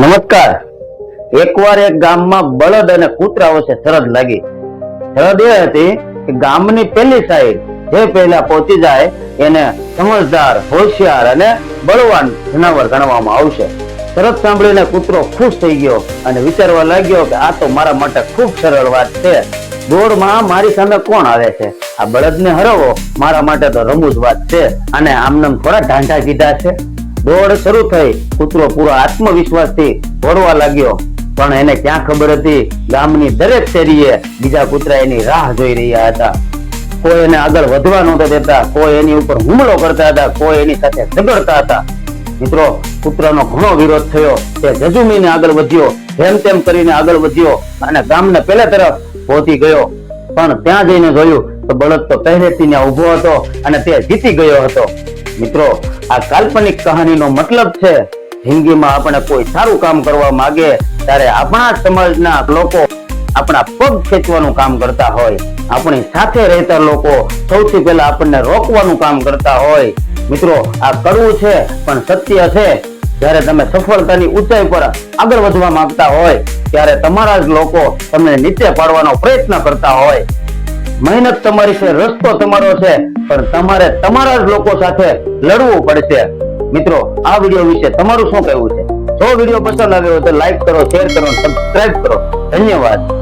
નમસ્કાર. એકવાર એક ગામમાં બળદ અને કૂતરા વચ્ચે શરત લાગી. સરહદ એ હતી કે ગામની પેલી સાઈડ જે પહેલા પહોંચી જાય એને સમજદાર, હોશિયાર અને બળવાન જનાવર ગણવામાં આવશે. સરહદ સાંભળીને કૂતરો ખુશ થઈ ગયો અને વિચારવા લાગ્યો કે આ તો મારા માટે ખૂબ સરળ વાત છે. દોડમાં મારી સામે કોણ આવે છે? આ બળદને હરવો. મારા માટે તો રમૂજ વાત છે. અને આમનામ થોડા ઢાંઢા કીધા છે. દોડ શરૂ થઈ. કૂતરો પૂરો આત્મવિશ્વાસથી દોડવા લાગ્યો. પણ એને ક્યાં ખબર હતી? ગામની દરેક શેરીએ બીજા કૂતરા એની રાહ જોઈ રહ્યા હતા. કોઈ એને આગળ વધવા નહોતા દેતા. કોઈ એની ઉપર હુમલો કરતા હતા. કોઈ એની સાથે ઝઘડતા હતા. મિત્રો, કૂતરાનો ઘણો વિરોધ થયો. તે જજુમીને આગળ વધ્યો. જેમ તેમ કરીને આગળ વધ્યો અને ગામને પેલા તરફ પહોંચી ગયો. પણ ત્યાં જઈને જોયું તો બળદ તો પહેલેથી ત્યાં ઊભો હતો અને તે જીતી ગયો હતો. મિત્રો, આ કાલ્પનિક કહાનીનો મતલબ છે, જિંદગીમાં આપણે કોઈ સારું કામ કરવા માંગે ત્યારે આપણા સમાજના લોકો આપણા પગ ખેંચવાનું કામ કરતા હોય. આપણી સાથે રહેતા લોકો સૌથી પહેલા આપણને રોકવાનું કામ કરતા હોય. મિત્રો, આ કરવું છે, પણ સત્ય છે. જ્યારે તમે સફળતાની ઊંચાઈ પર આગળ વધવા માંગતા હોય, ત્યારે તમારા જ લોકો તમને નીચે પાડવાનો પ્રયત્ન કરતા હોય. મહેનત તમારી છે, રસ્તો તમારો છે, પણ તમારે તમારા જ લોકો સાથે લડવું પડશે. મિત્રો, આ વીડિયો વિશે તમારું શું કહેવું છે? જો વીડિયો પસંદ આવ્યો તો લાઈક કરો, શેર કરો સબસ્ક્રાઇબ કરો. ધન્યવાદ.